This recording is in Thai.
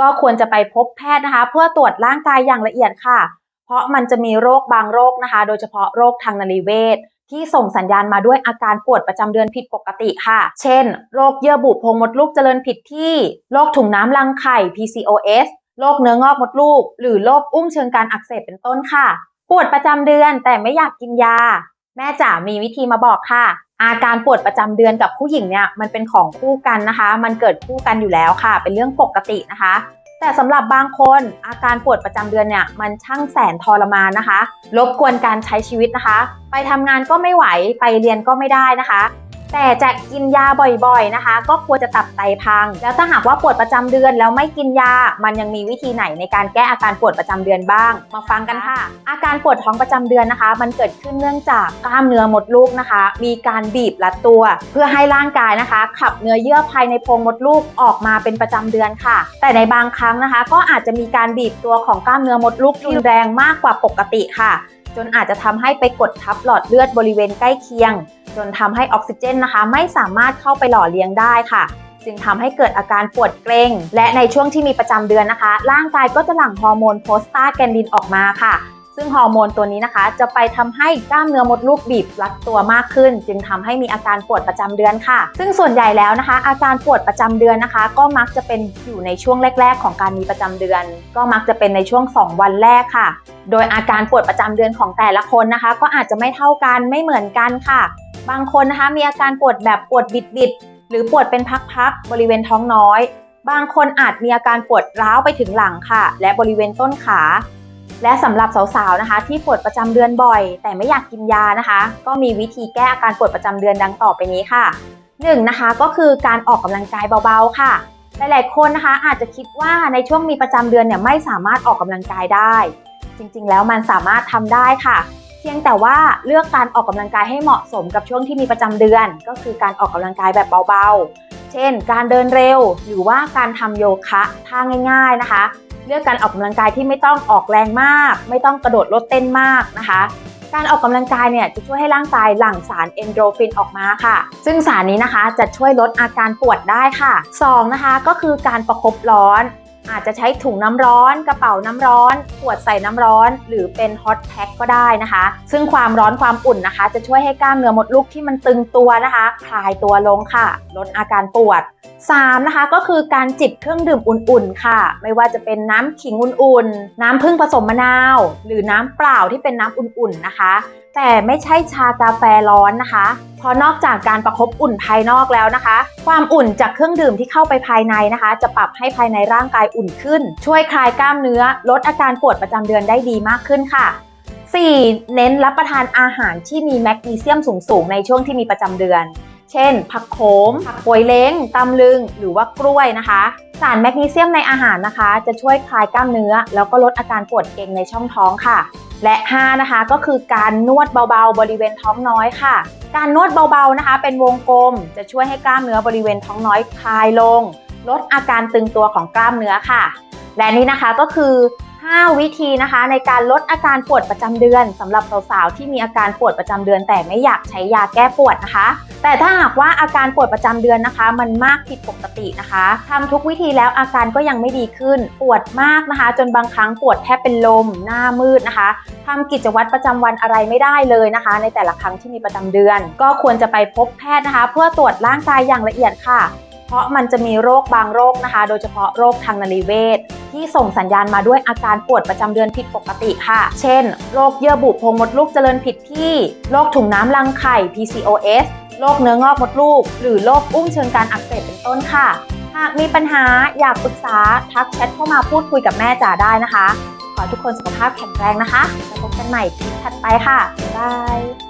ก็ควรจะไปพบแพทย์นะคะ เพื่อตรวจร่างกายอย่างละเอียดค่ะ เพราะมันจะมีโรคบางโรคนะคะ โดยเฉพาะโรคทางนรีเวชที่ส่งสัญญาณมาด้วยอาการปวดประจำเดือนผิดปกติค่ะ เช่น โรคเยื่อบุโพรงมดลูกเจริญผิดที่ โรคถุงน้ำรังไข่ PCOS โรคเนื้องอกมดลูก หรือโรคอุ้งเชิงการอักเสบเป็นต้นค่ะ ปวดประจำเดือนแต่ไม่อยากกินยา แม่จ๋ามีวิธีมาบอกค่ะ อาการปวดประจำเดือนกับผู้หญิงเนี่ยมันเป็นของคู่กันนะคะ มันเกิดคู่กันอยู่แล้วค่ะ เป็นเรื่องปกตินะคะ แต่สำหรับบางคนอาการปวดประจำเดือนเนี่ยมันช่างแสนทรมานนะคะรบกวนการใช้ชีวิตนะคะ ไปทำงานก็ไม่ไหวไปเรียนก็ไม่ได้นะคะ แต่จะกินยาบ่อยๆนะคะ ก็ควรจะตับไตพัง แล้วถ้าหากว่าปวดประจำเดือนแล้วไม่กินยา มันยังมีวิธีไหนในการแก้อาการปวดประจำเดือนบ้าง มาฟังกันค่ะ อาการปวดท้องประจำเดือนนะคะ มันเกิดขึ้นเนื่องจากกล้ามเนื้อมดลูกนะคะ มีการบีบรัดตัว เพื่อให้ร่างกายนะคะ ขับเนื้อเยื่อภายในโพรงมดลูกออกมาเป็นประจำเดือนค่ะ แต่ในบางครั้งนะคะ ก็อาจจะมีการบีบตัวของกล้ามเนื้อมดลูกที่รุนแรงมากกว่าปกติค่ะ จนอาจจะทำให้ไปกดทับหลอดเลือดบริเวณใกล้เคียง จนทำให้ออกซิเจนนะคะ ไม่สามารถเข้าไปหล่อเลี้ยงได้ค่ะ จึงทำให้เกิดอาการปวดเกร็ง และในช่วงที่มีประจำเดือนนะคะ ร่างกายก็จะหลั่งฮอร์โมนโพสตาแกนดินออกมาค่ะ ซึ่งฮอร์โมนตัวนี้นะคะ จะไปทำให้กล้ามเนื้อมดลูกบีบรัดตัวมากขึ้น จึงทำให้มีอาการปวดประจำเดือนค่ะ ซึ่งส่วนใหญ่แล้วนะคะ อาการปวดประจำเดือนนะคะ ก็มักจะเป็นอยู่ในช่วงแรก ๆ ของการมีประจำเดือน ก็มักจะเป็นในช่วง 2 วันแรกค่ะ โดยอาการปวดประจำเดือนของแต่ละคนนะคะ ก็อาจจะไม่เท่ากันไม่เหมือนกันค่ะ บางคนนะคะมีอาการปวดแบบปวดบิดๆหรือปวดเป็นพักๆบริเวณท้องน้อย บางคนอาจมีอาการปวดร้าวไปถึงหลังค่ะ และบริเวณต้นขา และสำหรับสาวๆนะคะ ที่ปวดประจำเดือนบ่อย แต่ไม่อยากกินยานะคะ ก็มีวิธีแก้อาการปวดประจำเดือนดังต่อไปนี้ค่ะหนึ่งนะคะก็คือการออกกำลังกายเบาๆค่ะหลายๆคนนะคะอาจจะคิดว่าในช่วงมีประจำเดือนเนี่ยไม่สามารถออกกำลังกายได้ จริงๆ แล้วมันสามารถทำได้ค่ะ เพียงแต่ว่าเลือกการออกกำลังกายให้เหมาะสมกับช่วงที่มีประจำเดือน ก็คือการออกกำลังกายแบบเบาๆ เช่น การเดินเร็ว หรือว่าการทำโยคะท่าง่าย ๆนะคะ เลือกการออกกำลังกายที่ไม่ต้องออกแรงมาก ไม่ต้องกระโดดลดเต้นมากนะคะการออกกำลังกายเนี่ยจะช่วยให้ร่างกายหลั่งสารเอนโดรฟินออกมาค่ะ ซึ่งสารนี้นะคะจะช่วยลดอาการปวดได้ค่ะ 2 นะคะก็คือการประคบร้อน อาจจะใช้ถุงน้ำร้อน กระเป๋าน้ำร้อน ขวดใส่น้ำร้อน หรือเป็นฮอตแพ็คก็ได้นะคะ ซึ่งความร้อนความอุ่นนะคะ จะช่วยให้กล้ามเนื้อมดลูกที่มันตึงตัวนะคะ คลายตัวลงค่ะ ลดอาการปวด 3 นะคะก็คือการจิบเครื่องดื่มอุ่นๆค่ะ ไม่ว่าจะเป็นน้ำขิงอุ่นๆ น้ำผึ้งผสมมะนาว หรือน้ำเปล่าที่เป็นน้ำอุ่นๆนะคะแต่ไม่ใช่ชากาแฟร้อนนะคะ เพราะนอกจากการประคบอุ่นภายนอกแล้วนะคะ ความอุ่นจากเครื่องดื่มที่เข้าไปภายในนะคะ จะปรับให้ภายในร่างกายอุ่นขึ้น ช่วยคลายกล้ามเนื้อ ลดอาการปวดประจำเดือนได้ดีมากขึ้นค่ะ 4. เน้นรับประทานอาหารที่มีแมกนีเซียมสูงๆในช่วงที่มีประจำเดือน เช่น ผักโขม ผักโปยเล้งตำลึง หรือว่ากล้วยนะคะ สารแมกนีเซียมในอาหารนะคะ จะช่วยคลายกล้ามเนื้อ แล้วก็ลดอาการปวดเกร็งในช่องท้องค่ะ และ 5 นะคะก็คือการนวดเบาๆ บริเวณท้องน้อยค่ะ การนวดเบาๆนะคะ เป็นวงกลมจะช่วยให้กล้ามเนื้อบริเวณท้องน้อยคลายลง ลดอาการตึงตัวของกล้ามเนื้อค่ะ และนี่นะคะก็คือ 5 วิธีนะคะ ในการลดอาการปวดประจำเดือนสำหรับสาวๆที่มีอาการปวดประจำเดือน แต่ไม่อยากใช้ยาแก้ปวดนะคะ แต่ถ้าหากว่าอาการปวดประจำเดือนนะคะ มันมากผิดปกตินะคะทำทุกวิธีแล้วอาการก็ยังไม่ดีขึ้น ปวดมากนะคะ จนบางครั้งปวดแทบเป็นลม หน้ามืดนะคะทำกิจวัตรประจำวันอะไรไม่ได้เลยนะคะ ในแต่ละครั้งที่มีประจำเดือน ก็ควรจะไปพบแพทย์นะคะ เพื่อตรวจร่างกายอย่างละเอียดค่ะ เพราะมันจะมีโรคบางโรคนะคะ โดยเฉพาะโรคทางนรีเวช ที่ส่งสัญญาณมาด้วยอาการปวดประจำเดือนผิดปกติค่ะ เช่น โรคเยื่อบุโพรงมดลูกเจริญผิดที่ โรคถุงน้ำรังไข่ PCOS โรคเนื้องอกมดลูก หรือโรคอุ้งเชิงการอักเสบเป็นต้นค่ะ หากมีปัญหาอยากปรึกษาทักแชทเข้ามาพูดคุยกับแม่จ๋าได้นะคะ ขอทุกคนสุขภาพแข็งแรงนะคะแล้วพบกันใหม่คลิปถัดไปค่ะ บ๊ายบาย